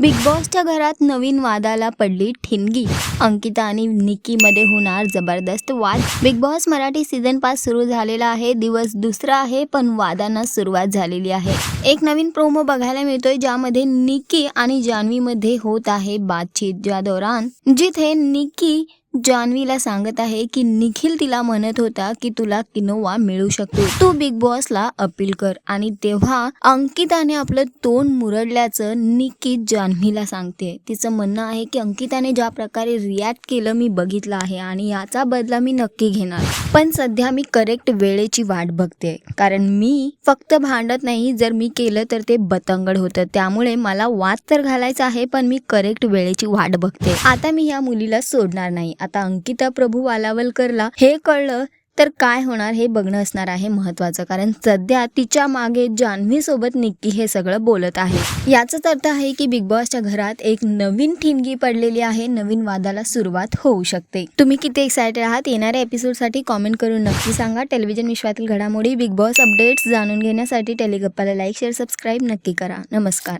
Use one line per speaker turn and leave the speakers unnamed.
Big बॉसच्या घरात नवीन वादाला पडली ठिणगी. अंकिता आणि निकीमध्ये होणार जबरदस्त वाद. बिग बॉस मराठी सीझन पाच सुरू झालेला आहे. दिवस दुसरा आहे पण वादांना सुरुवात झालेली आहे. एक नवीन प्रोमो बघायला मिळतोय ज्यामध्ये निकी आणि जान्हवी मध्ये होत आहे बातचीत. ज्या दौरान जिथे निकी जान्हवीला सांगत आहे की निखिल तिला म्हणत होता की तुला किनोवा मिळू शकतो. तू बिग बॉसला अपील कर. आणि तेव्हा अंकिताने आपलं तोंड मुरडल्याचं निकित जान्हवीला सांगते. तिचं म्हणणं आहे की अंकिताने ज्या प्रकारे रिॲक्ट केलं मी बघितलं आहे आणि याचा बदला मी नक्की घेणार. पण सध्या मी करेक्ट वेळेची वाट बघते. कारण मी फक्त भांडत नाही. जर मी केलं तर ते बतंगड होतं. त्यामुळे मला वाद तर घालायचा आहे पण मी करेक्ट वेळेची वाट बघते. आता मी या मुलीला सोडणार नाही. आता अंकिता प्रभू वालावलकरला हे कळलं तर काय होणार हे बघणं असणार आहे महत्वाचं कारण सध्या तिच्यामागे जान्हवी सोबत निक्की हे सगळं बोलत आहे. याचाच अर्थ आहे की बिग बॉसच्या घरात एक नवीन ठिणगी पडलेली आहे. नवीन वादाला सुरुवात होऊ शकते. तुम्ही किती एक्सायटेड आहात? येणाऱ्या एपिसोडसाठी कॉमेंट करून नक्की सांगा. टेलिव्हिजन विश्वातील घडामोडी बिग बॉस अपडेट्स जाणून घेण्यासाठी टेलिगप्पाला लाईक शेअर सबस्क्राईब नक्की करा. नमस्कार.